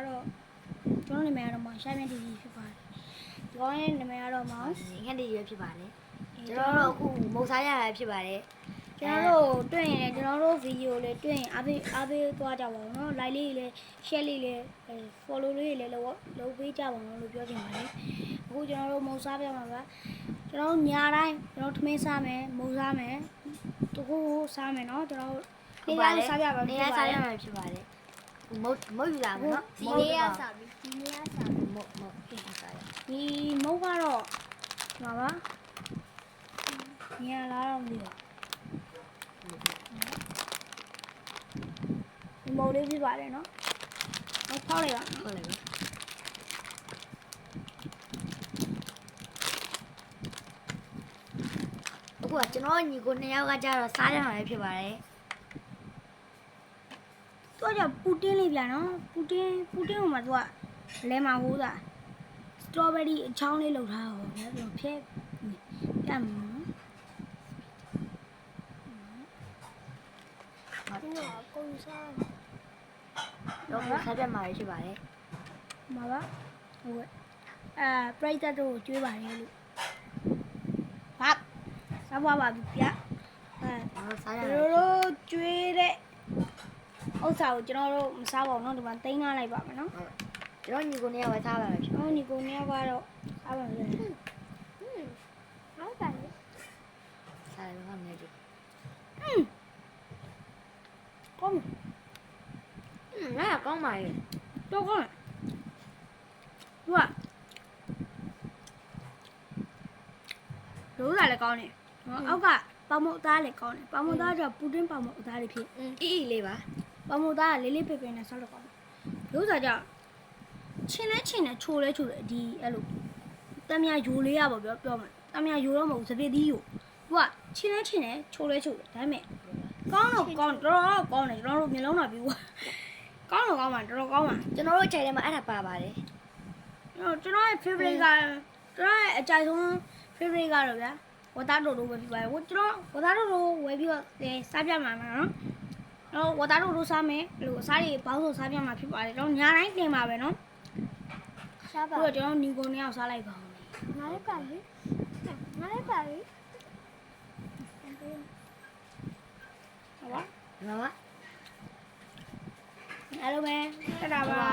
ကတော့ကျွန်တော်နာမည်ကတော့မောင်ရှိုင်းမြတ်တီတီဖြစ်ပါတယ်ဒီကောင်ရဲ့နာမည်ကတော့မောင်ငှက်တည်းရွေးဖြစ်ပါတယ်ကျွန်တော်တို့အခုမုတ်စားရတာဖြစ်ပါတယ်ကျွန်တော်တို့တွေ့ရင်လည်းကျွန်တော်တို့ဗီဒီယိုလေးတွေ့ရင်အားပေးအားပေးသွားကြပါဦးနော် like လေးလည်း share လေးလည်း follow လေးလည်းလုပ်လုပ်ပေးကြပါဦးလို့ပြောချင်ပါတယ်အခုကျွန်တော်တို့မုံစားပြမှာပါကျွန်တော်ညာတိုင်းကျွန်တော်ထမင်းစားမယ်မုံစားမယ်တကူစားမယ်နော်ကျွန်တော်နေ့တိုင်းစားပြပါနေရစားရမှာဖြစ်ပါတယ် မုတ်မုတ်ယူလာမယ်နော်ဒီနေ့ကစပြီဒီနေ့ကစပြီမုတ်မုတ်ဖြစ်စားရဒီမုံကတော့ဟာပါညာလာတော့မသိဘူးဒီမုံလေးပြပါတယ်နော်ဟောဖောက်လိုက်ပါဟုတ်တယ်ဗျအခုကကျွန်တော်ညီကိုနှစ်ယောက်ကကြတော့စားရမှာဖြစ်ပါတယ် သူကကြပူတင်းလေးပြန်နော်ပူတင်းပူတင်းဟိုမှာသူကလဲမှာဟိုးတာစတော်ဘယ်ရီအချောင်းလေးလောက်ထားတော့ဗျာပြီးတော့ဖျက်ပြတ်မှာနော်ဒီနေ့ကကိုစားတော့စားပြမှာဖြစ်ပါတယ်ဟမှာပါဟုတ်ကဲ့အဲပရိသတ်တို့ကိုကျွေးပါတယ်လို့ဟာစားပါပါပြီဗျာအဲကျွန်တော်စားရကျွန်မှာတော်တို့ကျွေးတဲ့ ဥစ္စာကိုကျွန်တော်တို့မစားပါဘူးเนาะဒီမှာတိန်းထားလိုက်ပါမယ်เนาะ ကျွန်တော်ညီကိုနှစ်ယောက်ကစားပါမယ်ဖြစ် ဟောဒီကိုနေရာကတော့စားပါမယ် ဟင်းဟုတ်ပါလေ စားရမှာမယ်ဒီ ကောင်း อืมငါကောင်းပါရဲ့ တော့ကောင်းသူကရိုးလာလည်းကောင်းတယ်နော်အောက်ကပေါမုတ်သားလည်းကောင်းတယ်ပေါမုတ်သားကပူတင်းပေါမုတ်သားလေးဖြစ် အင်းအီအီလေးပါ ပေါမုတ်သားကလေးလေးပပနဲ့ဆောက်လို့ကောင်းတယ်ရိုးစားကြချင်းလဲချင်းလဲချိုလဲချိုတယ်ဒီအဲ့လိုတမယယိုလေးရပါပြောပြောမယ်တမယယိုတော့မဟုတ်စပစ်သီးယိုသူကချင်းလဲချင်းလဲချိုလဲချိုတယ်ဒါပေမဲ့ကောင်းတော့ကောင်းတော်တော်ကောင်းတယ်ကျွန်တော်တို့မျိုးလုံးတာပြီးွားကောင်းတော့ကောင်းပါတော်တော်ကောင်းပါကျွန်တော်တို့အချိန်ထဲမှာအဲ့ဒါပါပါတယ်ကျွန်တော်ရဲ့ favorite ကကျွန်တော်ရဲ့အကြိုက်ဆုံး favorite ကတော့ဗျာဝတာတိုတိုပဲဖြစ်ပါတယ်ဟိုကျွန်တော်ဝတာတိုတိုဝယ်ပြီးတော့အဲစားပြမှာမှာနော် တော့ဝတာတိုတိုစားမယ်အဲ့လိုအစားတွေဘောင်းစုံစားပြမှာဖြစ်ပါတယ်တော့ညာတိုင်းတင်ပါပဲနော်စားပါပြီးတော့ကျွန်တော်ညီကိုနှစ်ယောက်စားလိုက်ပါဦးမယ်ငါလည်းပါလေငါလည်းပါလေဟုတ်ပါမမအားလုံးပဲတက်တာပါ